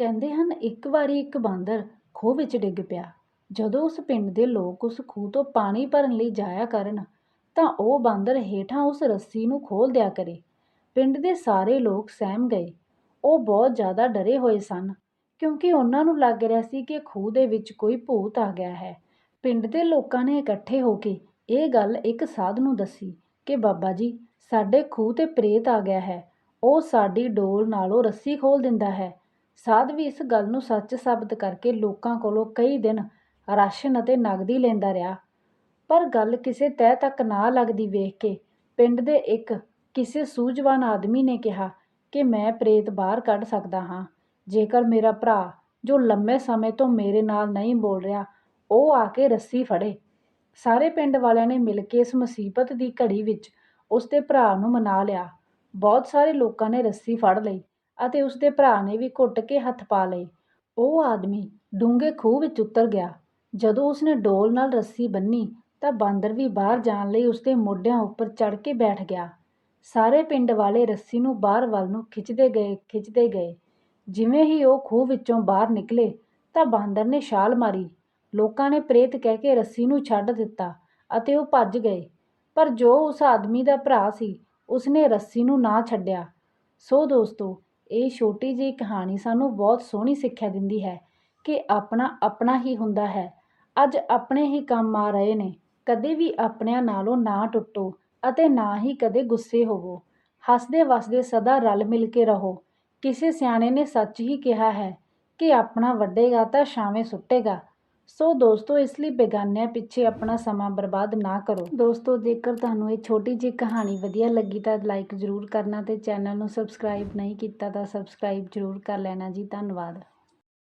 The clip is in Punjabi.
ਕਹਿੰਦੇ ਹਨ, ਇੱਕ ਵਾਰੀ ਇੱਕ ਬਾਂਦਰ ਖੂਹ ਵਿੱਚ ਡਿੱਗ ਪਿਆ। ਜਦੋਂ ਉਸ ਪਿੰਡ ਦੇ ਲੋਕ ਉਸ ਖੂਹ ਤੋਂ ਪਾਣੀ ਭਰਨ ਲਈ ਜਾਇਆ ਕਰਨ, ਤਾਂ ਉਹ ਬਾਂਦਰ ਹੇਠਾਂ ਉਸ ਰੱਸੀ ਨੂੰ ਖੋਲ੍ਹ ਦਿਆ ਕਰੇ। ਪਿੰਡ ਦੇ ਸਾਰੇ ਲੋਕ ਸਹਿਮ ਗਏ। ਉਹ ਬਹੁਤ ਜ਼ਿਆਦਾ ਡਰੇ ਹੋਏ ਸਨ, ਕਿਉਂਕਿ ਉਹਨਾਂ ਨੂੰ ਲੱਗ ਰਿਹਾ ਸੀ ਕਿ ਖੂਹ ਦੇ ਵਿੱਚ ਕੋਈ ਭੂਤ ਆ ਗਿਆ ਹੈ। ਪਿੰਡ ਦੇ ਲੋਕਾਂ ਨੇ ਇਕੱਠੇ ਹੋ ਕੇ ਇਹ ਗੱਲ ਇੱਕ ਸਾਧ ਨੂੰ ਦੱਸੀ ਕਿ, ਬਾਬਾ ਜੀ, ਸਾਡੇ ਖੂਹ 'ਤੇ ਪ੍ਰੇਤ ਆ ਗਿਆ ਹੈ। ਉਹ ਸਾਡੀ ਡੋਲ ਨਾਲੋਂ ਰੱਸੀ ਖੋਲ੍ਹ ਦਿੰਦਾ ਹੈ। ਸਾਧ ਵੀ ਇਸ ਗੱਲ ਨੂੰ ਸੱਚ ਸਾਬਤ ਕਰਕੇ ਲੋਕਾਂ ਕੋਲੋਂ ਕਈ ਦਿਨ ਰਾਸ਼ਨ ਅਤੇ ਨਗਦੀ ਲੈਂਦਾ ਰਿਹਾ। ਪਰ ਗੱਲ ਕਿਸੇ ਤਹਿ ਤੱਕ ਨਾ ਲੱਗਦੀ ਵੇਖ ਕੇ ਪਿੰਡ ਦੇ ਇੱਕ ਕਿਸੇ ਸੂਝਵਾਨ ਆਦਮੀ ਨੇ ਕਿਹਾ ਕਿ ਮੈਂ ਪ੍ਰੇਤ ਬਾਹਰ ਕੱਢ ਸਕਦਾ ਹਾਂ। ਜੇਕਰ ਮੇਰਾ ਭਰਾ, ਜੋ ਲੰਮੇ ਸਮੇਂ ਤੋਂ ਮੇਰੇ ਨਾਲ ਨਹੀਂ ਬੋਲ ਰਿਹਾ, ਉਹ ਆ ਕੇ ਰੱਸੀ ਫੜੇ। ਸਾਰੇ ਪਿੰਡ ਵਾਲਿਆਂ ਨੇ ਮਿਲ ਕੇ ਇਸ ਮੁਸੀਬਤ ਦੀ ਘੜੀ ਵਿੱਚ ਉਸ ਦੇ ਭਰਾ ਨੂੰ ਮਨਾ ਲਿਆ। ਬਹੁਤ ਸਾਰੇ ਲੋਕਾਂ ਨੇ ਰੱਸੀ ਫੜ ਲਈ। ਅਤੇ ਉਸ ਦੇ ਭਰਾ ਨੇ ਵੀ ਘੁੱਟ ਕੇ ਹੱਥ ਪਾ ਲਏ। ਉਹ ਆਦਮੀ ਡੂੰਘੇ ਖੂਹ ਵਿੱਚ ਉਤਰ ਗਿਆ। ਜਦੋਂ ਉਸਨੇ ਡੋਲ ਨਾਲ ਰੱਸੀ ਬੰਨੀ ਤਾਂ ਬਾਂਦਰ ਵੀ ਬਾਹਰ ਜਾਣ ਲਈ ਉਸਦੇ ਮੋਢਿਆਂ ਉੱਪਰ ਚੜ੍ਹ ਕੇ ਬੈਠ ਗਿਆ। ਸਾਰੇ ਪਿੰਡ ਵਾਲੇ ਰੱਸੀ ਨੂੰ ਬਾਹਰ ਵੱਲ ਨੂੰ ਖਿੱਚਦੇ ਗਏ ਖਿੱਚਦੇ ਗਏ। ਜਿਵੇਂ ਹੀ ਉਹ ਖੂਹ ਵਿੱਚੋਂ ਬਾਹਰ ਨਿਕਲੇ ਤਾਂ ਬਾਂਦਰ ਨੇ ਛਾਲ ਮਾਰੀ। ਲੋਕਾਂ ਨੇ ਪ੍ਰੇਤ ਕਹਿ ਕੇ ਰੱਸੀ ਨੂੰ ਛੱਡ ਦਿੱਤਾ ਅਤੇ ਉਹ ਭੱਜ ਗਏ। ਪਰ ਜੋ ਉਸ ਆਦਮੀ ਦਾ ਭਰਾ ਸੀ, ਉਸਨੇ ਰੱਸੀ ਨੂੰ ਨਾ ਛੱਡਿਆ। ਸੋ ਦੋਸਤੋ ਇਹ ਛੋਟੀ ਜਿਹੀ ਕਹਾਣੀ ਸਾਨੂੰ ਬਹੁਤ ਸੋਹਣੀ ਸਿੱਖਿਆ ਦਿੰਦੀ ਹੈ ਕਿ ਆਪਣਾ ਆਪਣਾ ਹੀ ਹੁੰਦਾ ਹੈ। ਅੱਜ ਆਪਣੇ ਹੀ ਕੰਮ ਆ ਰਹੇ ਨੇ। ਕਦੇ ਵੀ ਆਪਣਿਆਂ ਨਾਲੋਂ ਨਾ ਟੁੱਟੋ ਅਤੇ ਨਾ ਹੀ ਕਦੇ ਗੁੱਸੇ ਹੋਵੋ। ਹੱਸਦੇ ਵਸਦੇ ਸਦਾ ਰਲ ਮਿਲ ਕੇ ਰਹੋ। ਕਿਸੇ ਸਿਆਣੇ ਨੇ ਸੱਚ ਹੀ ਕਿਹਾ ਹੈ ਕਿ ਆਪਣਾ ਵੱਡੇਗਾ ਤਾਂ ਛਾਵੇਂ ਸੁੱਟੇਗਾ। ਸੋ ਦੋਸਤੋ, ਇਸ ਲਈ ਬੇਗਾਨਿਆਂ ਪਿੱਛੇ ਆਪਣਾ ਸਮਾਂ ਬਰਬਾਦ ਨਾ ਕਰੋ। ਦੋਸਤੋ, ਜੇਕਰ ਤੁਹਾਨੂੰ ਇਹ ਛੋਟੀ ਜਿਹੀ ਕਹਾਣੀ ਵਧੀਆ ਲੱਗੀ ਤਾਂ ਲਾਈਕ ਜ਼ਰੂਰ ਕਰਨਾ ਤੇ ਚੈਨਲ ਨੂੰ ਸਬਸਕ੍ਰਾਈਬ ਨਹੀਂ ਕੀਤਾ ਤਾਂ ਸਬਸਕ੍ਰਾਈਬ ਜ਼ਰੂਰ ਕਰ ਲੈਣਾ ਜੀ। ਧੰਨਵਾਦ।